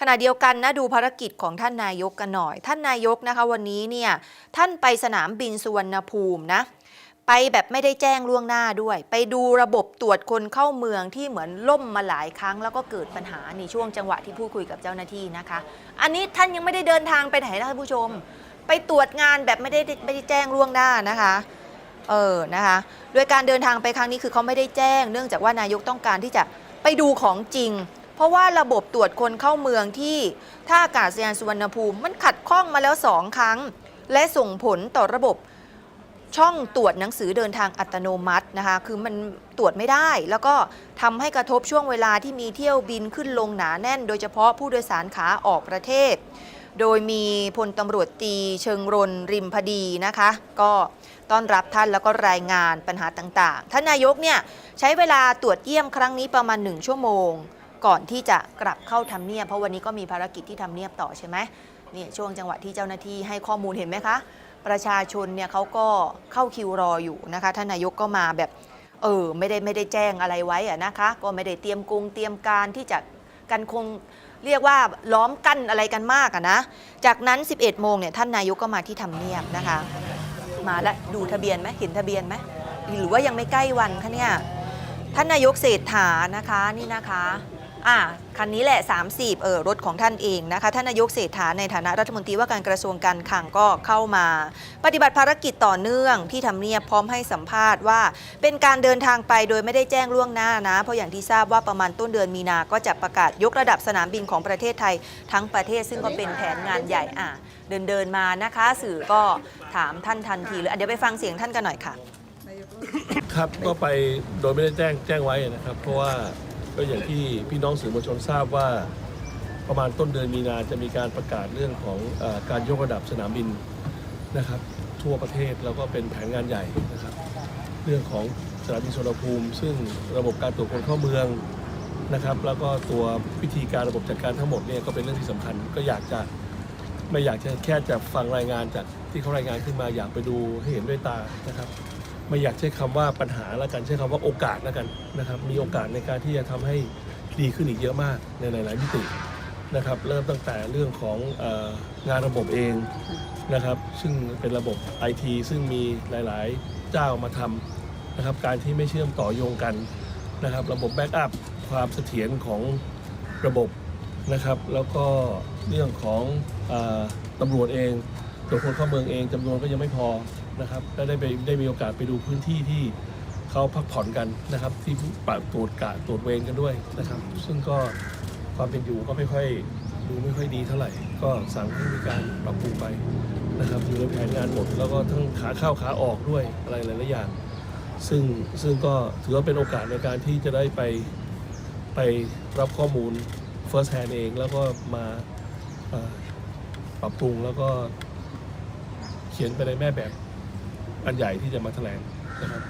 ขณะเดียวกันนะดูภารกิจของท่านนายกกันหน่อย ท่านนายกนะคะวันนี้เนี่ยท่านไปสนามบินสุวรรณภูมินะไปแบบไม่ได้แจ้งล่วงหน้าด้วย ไปดูระบบตรวจคนเข้าเมืองที่เหมือนล่มมาหลายครั้ง แล้วก็เกิดปัญหาในช่วงจังหวะที่พูดคุยกับเจ้าหน้าที่นะคะ อันนี้ท่านยังไม่ได้เดินทางไปไหนนะท่านผู้ชม ไปตรวจงานแบบไม่ได้ไม่ได้แจ้งล่วงหน้านะคะเออนะคะโดยการเดินทางไปครั้งนี้คือเขาไม่ได้แจ้ง เนื่องจากว่านายกต้องการที่จะไปดูของจริง เพราะว่าระบบตรวจคนเข้าเมืองที่ท่าอากาศยานสุวรรณภูมิมันขัดข้องมาแล้วสองครั้ง และส่งผลต่อระบบช่องตรวจหนังสือเดินทางอัตโนมัตินะคะ คือมันตรวจไม่ได้ แล้วก็ทำให้กระทบช่วงเวลาที่มีเที่ยวบินขึ้นลงหนาแน่น โดยเฉพาะผู้โดยสารขาออกประเทศ โดยมีพลตำรวจตีเชิงรนริมพดีนะคะ ก็ต้อนรับท่านแล้วก็รายงานปัญหาต่างๆ ท่านนายกเนี่ยใช้เวลาตรวจเยี่ยมครั้งนี้ประมาณ 1 ชั่วโมง ก่อนที่จะกลับเข้าทำเนียบเพราะวันนี้ก็มีภารกิจที่ทำเนียบต่อใช่ไหมเนี่ยช่วงจังหวะที่เจ้าหน้าที่ให้ข้อมูลเห็นไหมคะ ประชาชนเนี่ยเขาก็เข้าคิวรออยู่นะคะท่านนายกก็มาแบบเออไม่ได้ไม่ได้แจ้งอะไรไว้อะนะคะ ก็ไม่ได้เตรียมกรงเตรียมการที่จะกันคงเรียกว่าล้อมกั้นอะไรกันมากอะนะ จากนั้น 11 โมงเนี่ยท่านนายกก็มาที่ทำเนียบนะคะ มาแล้วดูทะเบียนไหมเห็นทะเบียนไหมหรือว่ายังไม่ใกล้วันคะเนี่ยท่านนายกเศรษฐานะคะนี่นะคะ อ่าคันนี้แหละ 30 เออรถของท่านเองนะคะท่านนายกเศรษฐาในฐานะรัฐมนตรีว่าการกระทรวงการคลังก็เข้ามา ปฏิบัติภารกิจต่อเนื่องที่ทำเนียบพร้อมให้สัมภาษณ์ว่า เป็นการเดินทางไปโดยไม่ได้แจ้งล่วงหน้านะ เพราะอย่างที่ทราบว่าประมาณต้นเดือนมีนาก็จะประกาศยกระดับสนามบินของประเทศไทยทั้งประเทศซึ่งก็เป็นแผนงานใหญ่อะเดินเดินมานะคะ สื่อก็ถามท่านทันทีเลยอะเดี๋ยวไปฟังเสียงท่านกันหน่อยค่ะ ครับก็ไปโดยไม่ได้แจ้งแจ้งไว้นะครับ เพราะว่า ก็อย่างที่พี่น้องสื่อมวลชนทราบว่าประมาณต้นเดือนมีนาจะมีการประกาศเรื่องของอการยกระดับสนามบินนะครับ ทั่วประเทศแล้วก็เป็นแผนงานใหญ่นะครับ เรื่องของสนามบินสุวรรณภูมิ ซึ่งระบบการตรวจคนเข้าเมืองนะครับ แล้วก็ตัววิธีการระบบจัดการทั้งหมดเนี่ยก็เป็นเรื่องที่สำคัญ ก็อยากจะไม่อยากจะแค่จะฟังรายงานจากที่เขารายงานขึ้นมาอยากไปดูให้เห็นด้วยตานะครับ ไม่อยากใช้คำว่าปัญหาล้วกันใช้คำว่าโอกาสล้วกันนะครับ มีโอกาสในการที่จะทำให้ดีขึ้นอีกเยอะมากในหลายๆมิตินะครับ เริ่มตั้งแต่เรื่องของงานระบบเองนะครับ ซึ่งเป็นระบบไอทีซึ่งมีหลายๆเจ้ามาทำนะครับ การที่ไม่เชื่อมต่อโยงกันนะครับ ระบบแบ็กอัพความเสถียรของระบบนะครับ แล้วก็เรื่องของอตำรวจเองตัวคนเข้าเมืองเองจำนวนก็ยังไม่พอ นะครับและได้ไปได้มีโอกาสไปดูพื้นที่ที่เขาพักผ่อนกันนะครับ ที่ปะตรวจกะตรวจเวรกันด้วยนะครับ ซึ่งก็ความเป็นอยู่ก็ไม่ค่อยดูไม่ค่อยดีเท่าไหร่ ก็สั่งให้มีการปรับปรุงไปนะครับอยู่ในแผนงานหมดแล้วก็ทั้งขาเข้าขาออกด้วยอะไรหลายๆอย่างซึ่งซึ่งก็ถือว่าเป็นโอกาสในการที่จะได้ไปไปรับข้อมูล first hand เอง แล้วก็มาปรับปรุงแล้วก็เขียนไปในแม่แบบ อันใหญ่ที่จะมาแถลงนะครับ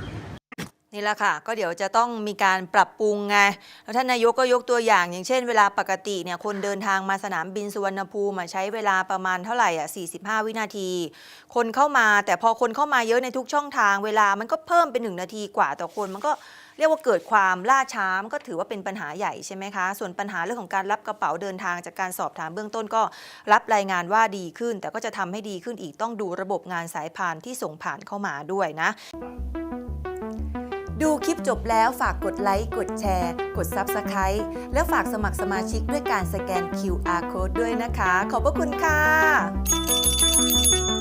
นี่แหละค่ะ ก็เดี๋ยวจะต้องมีการปรับปรุงไง แล้วท่านนายกก็ยกตัวอย่าง อย่างเช่นเวลาปกติเนี่ยคนเดินทางมาสนามบินสุวรรณภูมิใช้เวลาประมาณเท่าไหร่อะ 45 วินาที คนเข้ามาแต่พอคนเข้ามาเยอะในทุกช่องทางเวลามันก็เพิ่มเป็น 1 นาทีกว่าต่อคนมันก็ เรียกว่าเกิดความล่าช้ามก็ถือว่าเป็นปัญหาใหญ่ใช่ไหมคะ ส่วนปัญหาเรื่องของการรับกระเป๋าเดินทางจากการสอบถามเบื้องต้นก็รับรายงานว่าดีขึ้น แต่ก็จะทำให้ดีขึ้นอีกต้องดูระบบงานสายพานที่ส่งผ่านเข้ามาด้วยนะ ดูคลิปจบแล้วฝากกดไลค์กดแชร์ กด Subscribe และฝากสมัครสมาชิกด้วยการสแกน QR Code ด้วยนะคะ ขอบพระคุณค่ะ